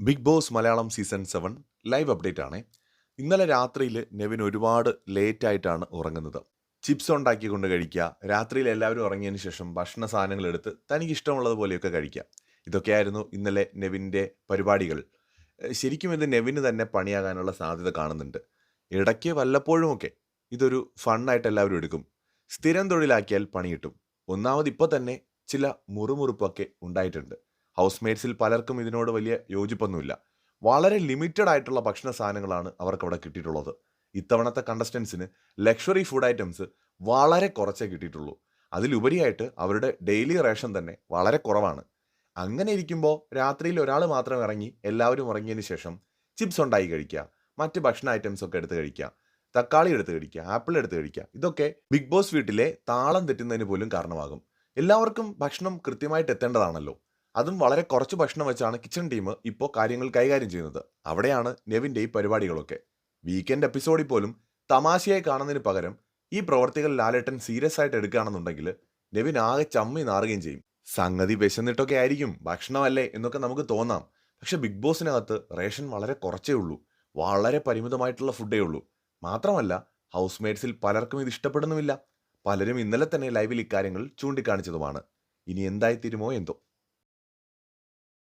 Big boss Malayalam season seven live update ആണ്. ഇന്നലെ രാത്രിയിൽ നെവിൻ ഒരുപാട് ലേറ്റ് ആയിട്ടാണ് ഉറങ്ങുന്നത്. ചിപ്സ് ഉണ്ടാക്കി കൊണ്ട് കഴിക്കുക രാത്രിയിൽ എല്ലാവരും ഉറങ്ങിയതിന് ശേഷം ഭക്ഷണ സാധനങ്ങൾ എടുത്ത് തനിക്ക് ഇഷ്ടമുള്ളതുപോലെയൊക്കെ കഴിക്കുക ഇതൊക്കെയായിരുന്നു ഇന്നലെ നെവിന്റെ പരിപാടികൾ. ശരിക്കും ഇത് നെവിന് തന്നെ പണിയാകാനുള്ള സാധ്യത കാണുന്നുണ്ട്. ഇടയ്ക്ക് വല്ലപ്പോഴുമൊക്കെ ഇതൊരു ഫണ്ണായിട്ട് എല്ലാവരും എടുക്കും. സ്ഥിരം തൊഴിലാക്കിയാൽ പണി കിട്ടും. ഒന്നാമത് ഇപ്പോൾ തന്നെ ചില മുറുമുറുപ്പൊക്കെ ഉണ്ടായിട്ടുണ്ട്. ഹൗസ് മേറ്റ്സിൽ പലർക്കും ഇതിനോട് വലിയ യോജിപ്പൊന്നുമില്ല. വളരെ ലിമിറ്റഡ് ആയിട്ടുള്ള ഭക്ഷണ സാധനങ്ങളാണ് അവർക്ക് അവിടെ കിട്ടിയിട്ടുള്ളത്. ഇത്തവണത്തെ കണ്ടസ്റ്റൻസിന് ലക്ഷറി ഫുഡ് ഐറ്റംസ് വളരെ കുറച്ചേ കിട്ടിയിട്ടുള്ളൂ. അതിലുപരിയായിട്ട് അവരുടെ ഡെയിലി റേഷൻ തന്നെ വളരെ കുറവാണ്. അങ്ങനെ ഇരിക്കുമ്പോൾ രാത്രിയിൽ ഒരാൾ മാത്രം ഇറങ്ങി എല്ലാവരും ഇറങ്ങിയതിന് ശേഷം ചിപ്സ് ഉണ്ടായി കഴിക്കുക മറ്റ് ഭക്ഷണ ഐറ്റംസ് ഒക്കെ എടുത്ത് കഴിക്കുക തക്കാളി എടുത്ത് കഴിക്കുക ആപ്പിൾ എടുത്ത് കഴിക്കുക ഇതൊക്കെ ബിഗ് ബോസ് വീട്ടിലെ താളം തെറ്റുന്നതിന് പോലും കാരണമാകും. എല്ലാവർക്കും ഭക്ഷണം കൃത്യമായിട്ട് എത്തേണ്ടതാണല്ലോ. അതും വളരെ കുറച്ച് ഭക്ഷണം വെച്ചാണ് കിച്ചൺ ടീം ഇപ്പോൾ കാര്യങ്ങൾ കൈകാര്യം ചെയ്യുന്നത്. അവിടെയാണ് നെവിന്റെ ഈ പരിപാടികളൊക്കെ. വീക്കെൻഡ് എപ്പിസോഡിൽ പോലും തമാശയായി കാണുന്നതിന് പകരം ഈ പ്രവർത്തികൾ ലാലേട്ടൻ സീരിയസ് ആയിട്ട് എടുക്കുകയാണെന്നുണ്ടെങ്കിൽ നെവിൻ ആകെ ചമ്മി നാറുകയും ചെയ്യും. സംഗതി വിശന്നിട്ടൊക്കെ ആയിരിക്കും. ഭക്ഷണമല്ലേ എന്നൊക്കെ നമുക്ക് തോന്നാം. പക്ഷെ ബിഗ് ബോസിനകത്ത് റേഷൻ വളരെ കുറച്ചേ ഉള്ളൂ. വളരെ പരിമിതമായിട്ടുള്ള ഫുഡേ ഉള്ളൂ. മാത്രമല്ല ഹൗസ് മേറ്റ്സിൽ പലർക്കും ഇത് ഇഷ്ടപ്പെടുന്നുമില്ല. പലരും ഇന്നലെ തന്നെ ലൈവിൽ ഇക്കാര്യങ്ങൾ ചൂണ്ടിക്കാണിച്ചതുമാണ്. ഇനി എന്തായിത്തീരുമോ എന്തോ.